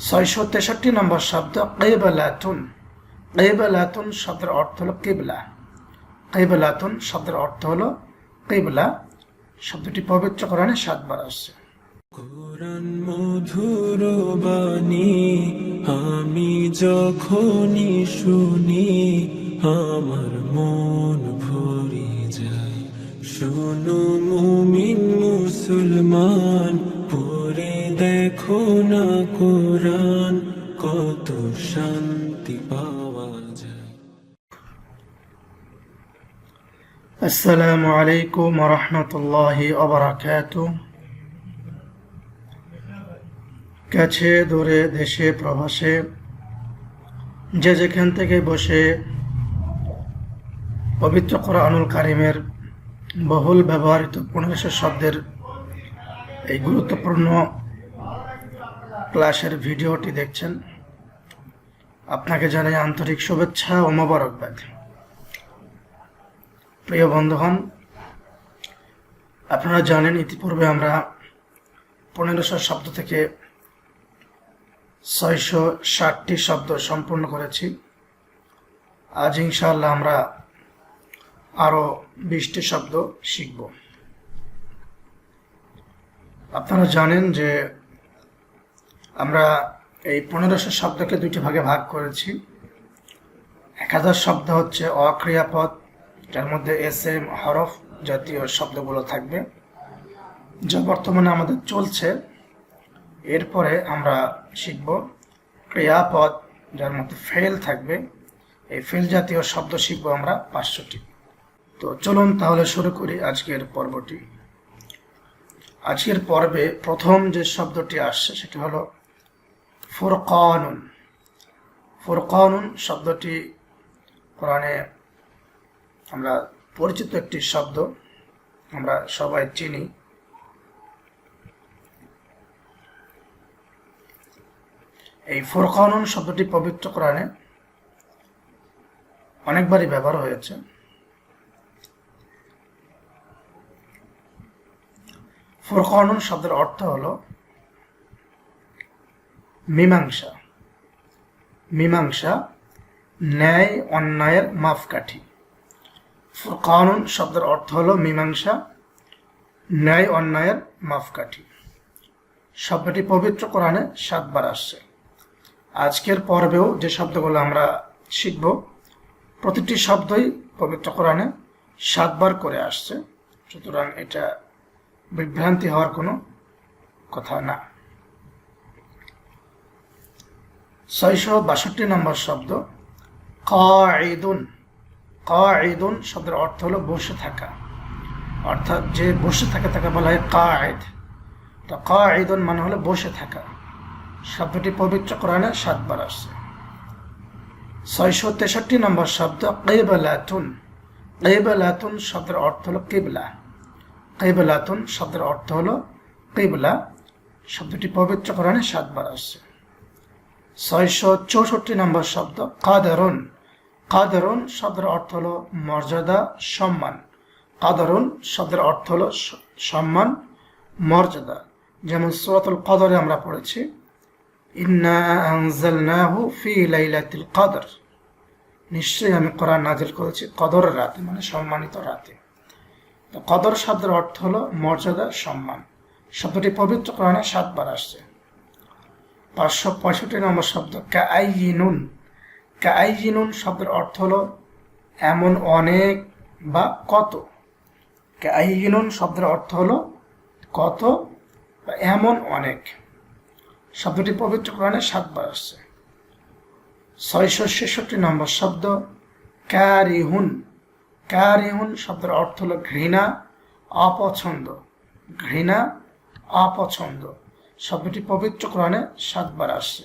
ছয়শো তেষট্টি নম্বর শব্দ, কেবলাতুন। কেবলাতুন শব্দের অর্থ হলো কেবলা। কেবলাতুন শব্দের অর্থ হলো কেবলা। শব্দটি পবিত্র কোরআনে সাতবার আসছে। কোরআন মধুর বাণী, আমি যখনই শুনি, আমার মন ভরে যায়। শোনো মুমিন মুসলমান দেখো না কোরআন, কত শান্তি পাওয়া যায়। আসসালামু আলাইকুম কাছে দূরে দেশে প্রবাসে, যে যেখান থেকে বসে পবিত্র কোরআনুল কারিমের বহুল ব্যবহৃত পনেরোশো শব্দের এই গুরুত্বপূর্ণ ক্লাসের ভিডিওটি দেখছেন। আপনাকে জানাই আন্তরিক শুভেচ্ছা ও মোবারকবাদ। প্রিয় বন্ধুগণ, আপনারা জানেন, ইতিপূর্বে আমরা পনেরোশো শব্দ থেকে ছয়শো ষাটটি শব্দ সম্পূর্ণ করেছি। আজ ইনশাআল্লাহ আমরা আরও বিশটি শব্দ শিখব। আপনারা জানেন যে আমরা এই পনেরোশো শব্দকে দুটি ভাগে ভাগ করেছি। এক হাজার শব্দ হচ্ছে অক্রিয়াপদ, যার মধ্যে এস এম হরফ জাতীয় শব্দগুলো থাকবে। যা বর্তমানে আমাদের চলছে। এরপরে আমরা শিখব ক্রিয়াপদ, যার মধ্যে ফেল থাকবে। এই ফেল জাতীয় শব্দ শিখব আমরা পাঁচশোটি। তো চলুন তাহলে শুরু করি আজকের পর্বটি। আজকের পর্বে প্রথম যে শব্দটি আসছে সেটি হলো ফুরকানুন। ফুরকানুন শব্দটি কোরআনে আমরা পরিচিত একটি শব্দ, আমরা সবাই চিনি। এই ফুরকানুন শব্দটি পবিত্র কোরআনে অনেকবারই ব্যবহার হয়েছে। ফুরকানুন শব্দের অর্থ হল মীমাংসা। মীমাংসা, ন্যায়, অন্যায়ের মাপকাঠি। কানুন শব্দের অর্থ হলো মীমাংসা, ন্যায়, অন্যায়ের মাপকাঠি। শব্দটি পবিত্র কোরআনে সাতবার আসছে। আজকের পর্বেও যে শব্দগুলো আমরা শিখব, প্রতিটি শব্দই পবিত্র কোরআনে সাতবার করে আসছে। সুতরাং এটা বিভ্রান্তি হওয়ার কোনো কথা না। ছয়শো বাষট্টি নম্বর শব্দ। কাঈদুন। কাঈদুন শব্দের অর্থ হলো বসে থাকা। অর্থাৎ যে বসে থাকে তাকে বলা হয় কায়েদ তো কাঈদুন মানে হলো বসে থাকা। শব্দটি পবিত্র কোরআনে সাতবার আসছে। ছয়শো তেষট্টি নম্বর শব্দ কেবলাতুন। কেবলাতুন শব্দের অর্থ হলো কেবলা। কেবলাতুন শব্দের অর্থ হলো কেবলা। শব্দটি পবিত্র কোরআনে সাতবার আসছে। ছয়শো চৌষট্টি নম্বর শব্দ। কাদারুন। কাদারুন শব্দের অর্থ হলো মর্যাদা, সম্মান। কাদারুন শব্দের অর্থ হলো সম্মান, মর্যাদা। যেমন সুরাতুল কদরে আমরা পড়েছি কদর। নিশ্চয়ই আমি কোরআন নাজিল করেছি কদরের রাতে মানে সম্মানিত রাতে। কদর শব্দের অর্থ হলো মর্যাদা, সম্মান। শব্দটি পবিত্র কোরআনে সাতবার আসছে। পাঁচশো পঁয়ষট্টি নম্বর শব্দ। কাইনুন কাইনুন শব্দের অর্থ হলো এমন অনেক বা কত। কাইনুন শব্দের অর্থ হলো কত বা এমন অনেক। শব্দটি পবিত্র কোরআনে সাতবার আসছে ছয়শো ছেষট্টি নম্বর শব্দ ক্যারিহুন ক্যারিহুন শব্দের অর্থ হলো ঘৃণা, অপছন্দ। ঘৃণা, অপছন্দ। শব্দটি পবিত্র কোরআনে সাতবার আসছে।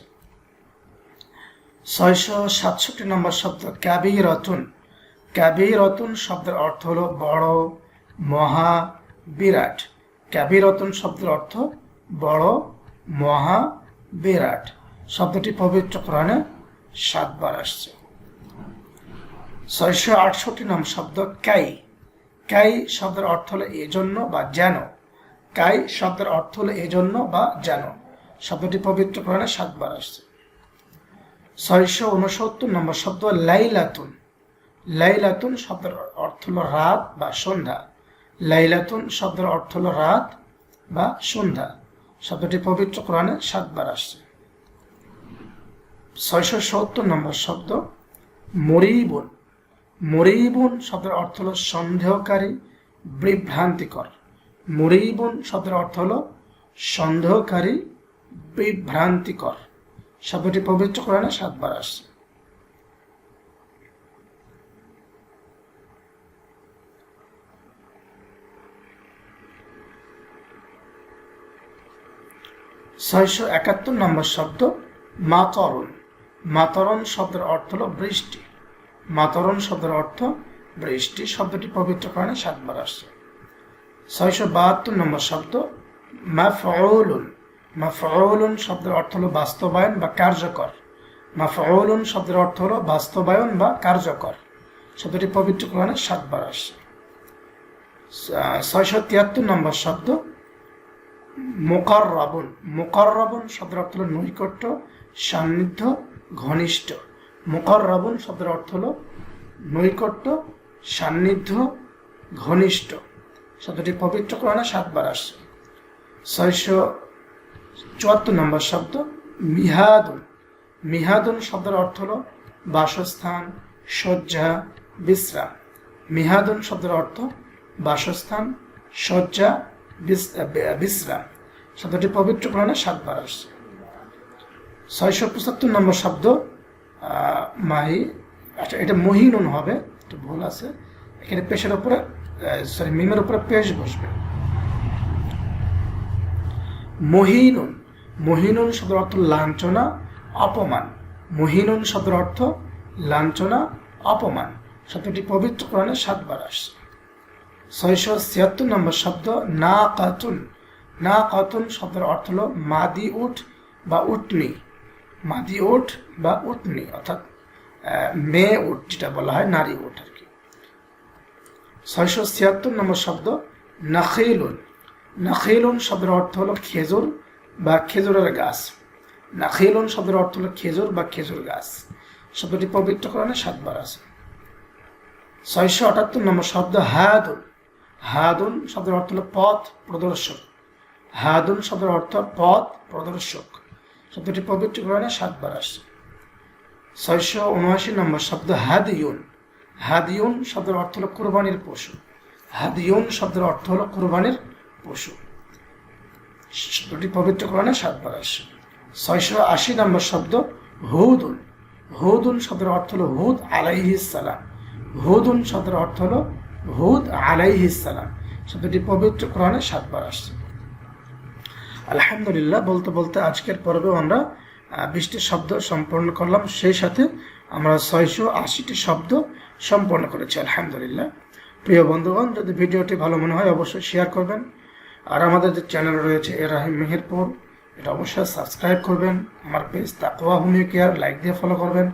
ছয়শো সাতষট্টি নম্বর শব্দ ক্যাবি রতুন ক্যাবি রতন শব্দের অর্থ হলো বড়, মহা, বিরাট। ক্যাবি রতন শব্দের অর্থ বড়, মহা, বিরাট। শব্দটি পবিত্র কোরআনে সাতবার আসছে। ছয়শো আটষট্টি নাম শব্দ ক্যাই ক্যাই শব্দের অর্থ হলো এজন্য বা যেন। কাই শব্দের অর্থ হলো এজন্য বা যেন। শব্দটি পবিত্র কোরআনে সাতবার আসছে। ছয়শো উনসত্তর নম্বর শব্দ লাইলাতুন। লাইলাতুন শব্দের অর্থ হলো রাত বা সন্ধ্যা। লাইলাতুন শব্দের অর্থ হলো রাত বা সন্ধ্যা। শব্দটি পবিত্র কোরআনে সাতবার আসছে। ছয়শো সত্তর নম্বর শব্দ মরিবুন। মরিবুন শব্দের অর্থ হলো সন্দেহকারী, বিভ্রান্তিকর। মরিবুন শব্দের অর্থ হলো সন্দেহকারী, বিভ্রান্তিকর। শব্দটি পবিত্র কোরআনে সাতবার আসছে। ছয়শো একাত্তর নম্বর শব্দ, মাতরণ। মাতরণ শব্দের অর্থ হলো বৃষ্টি। মাতরণ শব্দের অর্থ বৃষ্টি। শব্দটি পবিত্র কারণে সাতবার আসছে। ছয়শো বাহাত্তর নম্বর শব্দ। মাফউলুন। মাফউলুন শব্দের অর্থ হলো বাস্তবায়ন বা কার্যকর। মাফউলুন শব্দের অর্থ হলো বাস্তবায়ন বা কার্যকর। শব্দটি পবিত্র কোরআনে সাতবার আসছে ছয়শো তিয়াত্তর নম্বর শব্দ। মোকাররাবুন। মোকাররাবুন শব্দের অর্থ হলো নৈকট্য, সান্নিধ্য, ঘনিষ্ঠ। মোকাররাবুন শব্দের অর্থ হলো নৈকট্য, সান্নিধ্য, ঘনিষ্ঠ। শব্দটি পবিত্র কোরআনে সাতবার আসছে। ছয়শো চুয়াত্তর নম্বর শব্দ মিহাদুন। মিহাদুন শব্দের অর্থ হলো বাসস্থান, শয্যা, বিশ্রাম। মিহাদুন শব্দের অর্থ বাসস্থান, শয্যা বিশ্রাম। শব্দটি পবিত্র কোরআনে সাতবার আসছে। ছয়শো পঁচাত্তর নম্বর শব্দ মাহি আচ্ছা এটা মহিনুন হবে, একটু ভুল আছে। এখানে পেশের উপরে সরি মিমের উপরে পেশ বসবে। মহিনুন মহিনুন শব্দের অর্থ লাঞ্ছনা, অপমান। মহিনুন শব্দের অর্থ লাঞ্ছনা, অপমান। শব্দটি পবিত্র কোরআনে সাতবার আসছে। ছয়শো ছিয়াত্তর নম্বর শব্দ না কাতুন না কাতুন শব্দের অর্থ হলো মাদি উঠ বা উটনি। মাদি উঠ বা উটনি, অর্থাৎ মেয়ে উঠ, যেটা বলা হয় নারী উঠ আর ছয়শো ছিয়াত্তর নম্বর শব্দ নাখিলুন। নাখিলুন শব্দের অর্থ হলো খেজুর বা খেজুরের গাছ। নাখিলুন শব্দের অর্থ হলো খেজুর বা খেজুর গাছ। শব্দটি পবিত্র কোরআনে সাতবার আছে। ছয়শো আটাত্তর নম্বর শব্দ হায়াদুন হায়াদুন শব্দের অর্থ হলো পথ প্রদর্শক। হায়াদুন শব্দের অর্থ পথ প্রদর্শক। শব্দটি পবিত্র সাতবার আসছে ছয়শো উনআশি নম্বর শব্দ হাদিউন। হাদিউন শব্দের অর্থ হলো কোরবানির পশু। হাদিউন শব্দের অর্থ হলো কোরবানির পশু। শব্দটি পবিত্র কোরআনে সাতবার আসছে। ছয়শো আশি নম্বর শব্দ হুদুন। হুদুন শব্দের অর্থ হলো হুদ আলাইহিস সালাম। হুদুন শব্দের অর্থ হলো হুদ আলাইহিস সালাম। শব্দটি পবিত্র কোরআনে সাতবার আসছে। আলহামদুলিল্লাহ, বলতে বলতে আজকের পর্বেও আমরা বিশটি শব্দ সম্পন্ন করলাম। সেই সাথে আমরা ছয়শো আশিটি শব্দ সম্পন্ন করেছে, আলহামদুলিল্লাহ। প্রিয় বন্ধুগণ, যদি ভিডিওটি ভালো মনে হয়, অবশ্যই শেয়ার করবেন। আর আমাদের যে চ্যানেল রয়েছে, এ রাহিম মেহেরপুর, এটা অবশ্যই সাবস্ক্রাইব করবেন। আমার page Taqwa homeo care like দিয়ে ফলো করবেন।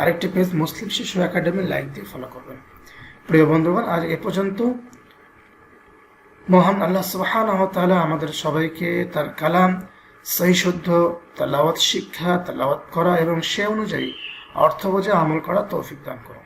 আরেকটি পেজ মুসলিম শিশু একাডেমি লাইক দিয়ে ফলো করবেন। প্রিয় বন্ধুগণ, আজ এ পর্যন্ত। মহান আল্লাহ সুবহান তাআলা আমাদের সবাইকে তার কালাম, সহি শুদ্ধ, তালাওয়াত শিক্ষা, তালাওয়াত করা এবং সে অনুযায়ী অর্থ বোঝে আমল করা তৌফিক দান করুন।